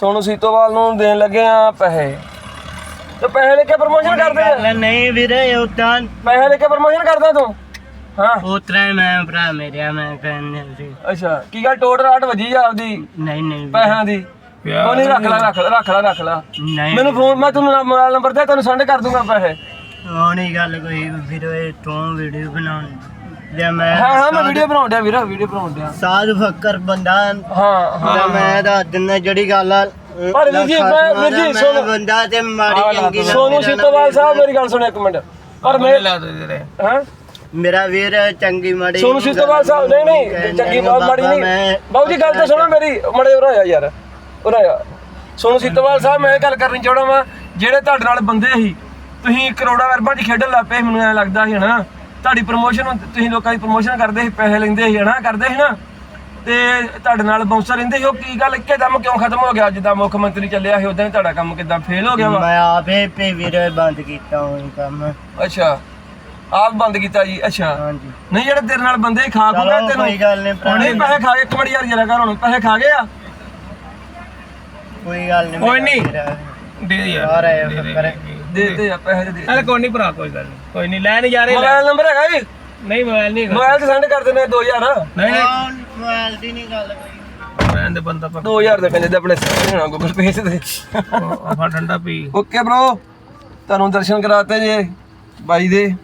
ਸੋਨੂ ਸੀਤੋਵਾਲ ਨੂੰ ਦੇਣ ਲੱਗੇ ਆ ਪੈਸੇ। ਤੇ ਪੈਸੇ ਲੈ ਕੇ ਪ੍ਰਮੋਸ਼ਨ ਕਰਦੇ ਆ। ਗੱਲ ਨਹੀਂ ਵੀਰੇ ਉਦਾਂ ਪੈਸੇ ਲੈ ਕੇ ਪ੍ਰਮੋਸ਼ਨ ਕਰਦਾ ਤੂੰ? ਹਾਂ। ਉਤਰਾ ਮੈਂ ਭਰਾ ਮੇਰੇ ਮੈਂ ਕਹਿੰਦੇ ਸੀ ਅੱਛਾ ਕੀ ਗੱਲ ਟੋਟ ਰਾਟ ਵਜੀ ਆ ਆਪਦੀ? ਨਹੀਂ ਨਹੀਂ ਵੀਰੇ, ਪੈਸਿਆਂ ਦੀ? ਉਹ ਨਹੀਂ ਰੱਖ ਲੈ ਰੱਖ ਲੈ ਰੱਖ ਲੈ ਰੱਖ ਲੈ। ਨਹੀਂ। ਮੈਨੂੰ ਫੋਨ ਮੈਂ ਤੁਹਾਨੂੰ ਮੋਬਾਈਲ ਨੰਬਰ ਦੇ ਤੈਨੂੰ ਸੈਂਡ ਕਰ ਦੂੰਗਾ ਪੈਸੇ। ਉਹ ਨਹੀਂ ਗੱਲ ਕੋਈ ਵੀਰੇ ਤੂੰ ਵੀਡੀਓ ਬਣਾਉਣ। ਜੇ ਮੈਂ ਹਾਂ ਹਾਂ ਮੈਂ ਵੀਡੀਓ ਬਣਾਉਣ ਡਿਆ ਵੀਰਾ ਵੀਡੀਓ ਬਣਾਉਣ ਡਿਆ। ਸਾਧ ਫੱਕਰ ਬੰਦਾ ਹਾਂ। ਹਾਂ ਤੇ ਮੈਂ ਦੱਸ ਦਿੰਦਾ ਜਿਹੜੀ ਗੱਲ ਆ ਪਰ ਵੀਰ ਜੀ, ਮੈਂ- ਵੀਰ ਜੀ, ਮੈਂ ਸੁਣੋ। ਬੰਦਾ ਤੇ ਮਾੜੀ ਚੰਗੀ ਨਾਲ ਸੋਨੂ ਮੇਰਾ ਸੀਤੋਵਾਲ ਸਾਹਿਬ ਮੇਰੀ ਗੱਲ ਸੁਣੋ ਇੱਕ ਮਿੰਟ। ਪਰ ਮੈਂ ਹਾਂ? ਮੇਰਾ ਵੀਰ ਚੰਗੀ ਮਾੜੀ ਸੋਨੂ ਸੀਤੋਵਾਲ ਸਾਹਿਬ ਨਹੀਂ ਨਹੀਂ ਚੰਗੀ ਬਾਤ ਮਾੜੀ ਨਹੀਂ। ਬਾਬੂ ਜੀ ਗੱਲ ਤਾਂ ਸੁਣੋ ਮੇਰੀ ਮੜੇ ਉਰਾ ਆ ਯਾਰ ਉਰਾ ਆ ਸੋਨੂ ਸੀਤੋਵਾਲ ਸਾਹਿਬ ਮੈਂ ਇਹ ਗੱਲ ਕਰਨੀ ਚਾਹਣਾ ਵਾਂ ਜਿਹੜੇ ਤੁਹਾਡੇ ਨਾਲ ਬੰਦੇ ਸੀ ਤੁਸੀਂ ਕਰੋੜਾ ਵਰਬਾਂ 'ਚ ਖੇਡਣ ਲੱਗ ਪਏ ਮੈਨੂੰ ਐ ਲੱਗਦਾ ਸੀ ਹਨਾ ਤੁਹਾਡੀ ਪ੍ਰੋਮੋਸ਼ਨ ਤੁਸੀਂ ਲੋਕਾਂ ਦੀ ਪ੍ਰੋਮੋਸ਼ਨ ਕਰਦੇ ਸੀ ਪੈਸੇ ਲੈਂਦੇ ਸੀ ਹਨਾ ਕਰਦੇ ਸੀ ਨਾ। ਤੇ ਤੁਹਾਡੇ ਨਾਲ ਬਾਉਂਸਰ ਰਹਿੰਦੇ ਸੀ ਉਹ ਕੀ ਗੱਲ ਇੱਕਦਮ ਕਿਉਂ ਖਤਮ ਹੋ ਗਿਆ? ਜਿੱਦਾਂ ਮੁੱਖ ਮੰਤਰੀ ਚੱਲਿਆ ਸੀ ਉਦਾਂ ਹੀ ਤੁਹਾਡਾ ਕੰਮ ਕਿਦਾਂ ਫੇਲ ਹੋ ਗਿਆ ਵਾ? ਮੈਂ ਆਪੇ ਪੇ ਵੀਰ ਬੰਦ ਕੀਤਾ ਹੋਈ ਕੰਮ। ਅੱਛਾ ਆਪ ਬੰਦ ਕੀਤਾ ਜੀ ਅੱਛਾ। ਹਾਂਜੀ। ਨਹੀਂ ਜਿਹੜੇ ਤੇਰੇ ਨਾਲ ਬੰਦੇ ਖਾ ਖੂਗੇ ਚਲੋ ਤੈਨੂੰ। ਕੋਈ ਗੱਲ ਨਹੀਂ ਭਰਾ ਨਹੀਂ ਪੈਸੇ ਖਾ ਗਏ ਇੱਕ ਮਿੰਟ ਯਾਰ ਜਰਾ ਕਰ ਹੁਣ ਪੈਸੇ ਖਾ ਗਏ ਆ? ਕੋਈ ਗੱਲ ਨਹੀਂ ਕੋਈ ਨਹੀਂ। ਦੇ ਯਾਰ ਆ ਫੱਕਰ ਦੇ ਦੇ ਆ ਪੈਸੇ ਦੇ ਚੱਲ ਕੋਈ ਨਹੀਂ ਭਰਾ ਕੋਈ ਗੱਲ ਨਹੀਂ ਕੋਈ ਨਹੀਂ ਲੈ ਨਹੀਂ ਜਾ ਰਹੇ ਮੋਬਾਈਲ ਨੰਬਰ ਹੈਗਾ ਜੀ? ਨਹੀਂ ਮੋਬਾਈਲ ਨਹੀਂ ਹੈਗਾ। ਮੋਬਾਈਲ ਤੇ ਸੈਂਡ ਕਰ ਦਿੰਦੇ 2000 ਨਹੀਂ ਨਹੀਂ। ਮੋਬਾਈਲ ਦੀ ਨਹੀਂ ਗੱਲ ਕੋਈ। ਰਹਿਣ ਦੇ ਬੰਦਾ ਪਾ 2000 ਦੇ ਕਹਿੰਦੇ ਤੇ ਆਪਣੇ ਸਾਰੇ ਹੋਣਾ ਗੂਗਲ ਪੇ ਤੇ। ਆਫਾ ਠੰਡਾ ਪੀ। ਓਕੇ bro ਤੁਹਾਨੂੰ ਦਰਸ਼ਨ ਕਰਾਤੇ ਜੇ ਬਾਈ ਦੇ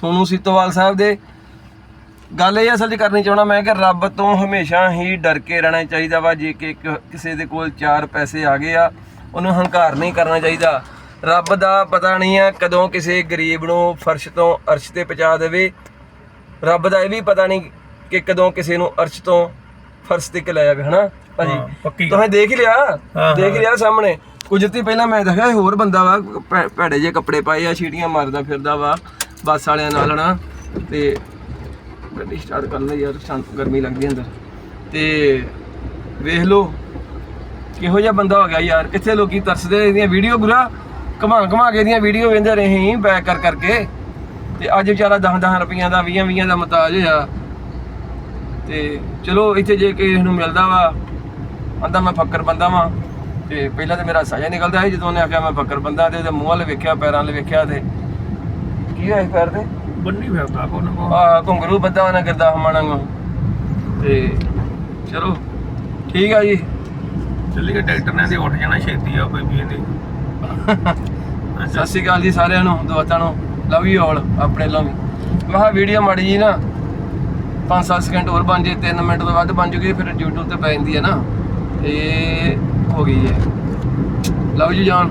ਸੋਨੂ ਸੀਤੋਵਾਲ ਸਾਹਿਬ ਦੇ। ਗੱਲ ਇਹ ਅਸਲ 'ਚ ਕਰਨੀ ਚਾਹਣਾ ਮੈਂ ਕਿ ਰੱਬ ਤੋਂ ਹਮੇਸ਼ਾ ਹੀ ਡਰ ਕੇ ਰਹਿਣਾ ਚਾਹੀਦਾ ਵਾ ਜੇ ਕਿ ਇੱਕ- ਕਿਸੇ ਦੇ ਕੋਲ ਚਾਰ ਪੈਸੇ ਆ ਗਏ ਆ ਉਹਨੂੰ ਹੰਕਾਰ ਨਹੀਂ ਕਰਨਾ ਚਾਹੀਦਾ। ਰੱਬ ਦਾ ਪਤਾ ਨਹੀਂ ਆ ਕਦੋਂ ਕਿਸੇ ਗਰੀਬ ਨੂੰ ਫਰਸ਼ ਤੋਂ ਅਰਸ਼ ਤੇ ਪਹੁੰਚਾ ਦੇਵੇ। ਰੱਬ ਦਾ ਇਹ ਵੀ ਪਤਾ ਨਹੀਂ ਕਿ ਕਦੋਂ ਕਿਸੇ ਨੂੰ ਅਰਸ਼ ਤੋਂ ਫਰਸ਼ ਤੇ ਲੈ ਜਾਵੇ ਹਨਾ? ਭਾਜੀ। ਤੁਸੀਂ ਦੇਖ ਹੀ ਲਿਆ? ਦੇਖ ਲਿਆ ਸਾਹਮਣੇ। ਕੁਦਰਤੀ ਪਹਿਲਾਂ ਮੈਂ ਦੇਖਿਆ ਹੋਰ ਬੰਦਾ ਵਾ ਭੈੜੇ ਜੇ ਕੱਪੜੇ ਪਾਏ ਆ ਛੀਟੀਆਂ ਮਾਰਦਾ ਫਿਰਦਾ ਵਾ ਬੱਸ ਵਾਲਿਆਂ ਨਾਲ ਹਨਾ? ਤੇ ਗੱਡੀ ਸਟਾਰਟ ਕਰ ਲਈ ਯਾਰ ਸ਼ਾਂਤ ਗਰਮੀ ਲੱਗਦੀ ਅੰਦਰ। ਤੇ ਵੇਖ ਲਓ ਕਿਹੋ ਜਿਹਾ ਬੰਦਾ ਹੋ ਗਿਆ ਯਾਰ। ਕਿੱਥੇ ਲੋਕੀ ਤਰਸਦੇ ਇਹਦੀਆਂ ਵੀਡੀਓ ਗੁਰਾ ਘਮਾ ਘਮਾ ਕੇ ਇਹਦੀਆਂ ਵੀਡੀਓ ਵੇਂਦੇ ਰਹੇ ਸੀ ਬੈਕ ਕਰ ਕਰਕੇ। ਤੇ ਅੱਜ ਵਿਚਾਰਾ 10 10 ਰੁਪਈਆਂ ਦਾ 20 20 ਦਾ ਮਤਾਜ ਹੋਇਆ। ਤੇ ਚਲੋ ਇੱਥੇ ਜੇ ਕਿਸੇ ਨੂੰ ਮਿਲਦਾ ਵਾ ਆਂਦਾ ਮੈਂ ਫੱਕਰ ਬੰਦਾ ਵਾਂ। ਤੇ ਪਹਿਲਾਂ ਤੇ ਮੇਰਾ ਸਾਜਾ ਨਿਕਲਦਾ ਸੀ ਜਦੋਂ ਉਹਨੇ ਆਖਿਆ ਮੈਂ ਫੱਕਰ ਬੰਦਾ ਤੇ ਉਹਦੇ ਮੂੰਹ ਵੱਲ ਵੇਖਿਆ ਪੈਰਾਂ ਵੱਲ ਵੇਖਿਆ ਤੇ ਕੀ ਹੋਇਆ ਪੈਰ ਤੇ? ਬੰਨੀ ਫਿਰਦਾ ਕੋ ਨਾ ਕੋ ਆ ਘੁੰਗਰੂ ਬੱਦਾ ਉਹਨਾਂ ਕਰਦਾ ਹਮਾਣਾਂਗਾ ਤੇ ਚਲੋ ਠੀਕ ਆ ਜੀ। ਚੱਲੀ ਡਾਕਟਰ ਨੇ ਦੇ ਉੱਠ ਜਾਣਾ ਛੇਤੀ ਆ ਕੋਈ ਵੀ ਇਹਦੇ ਸਤਿ ਸ਼੍ਰੀ ਅਕਾਲ ਜੀ ਸਾਰਿਆਂ ਨੂੰ, ਦੋਸਤਾਂ ਨੂੰ। ਲਵ ਯੂ ਆਲ ਆਪਣੇ ਲਵ ਮੈਂ ਕਿਹਾ ਵੀਡੀਓ ਮਾੜੀ ਜੀ ਨਾ 5-7 ਸਕਿੰਟ ਹੋਰ ਬਣ ਜੇ 3 ਮਿੰਟ ਤੋਂ ਵੱਧ ਬਣ ਜੂਗੀ, ਫਿਰ YouTube ਤੇ ਪੈ ਜਾਂਦੀ ਹੈ ਨਾ। ਇਹ ਹੋ ਗਈ ਹੈ। ਲਵ ਯੂ ਜਾਨ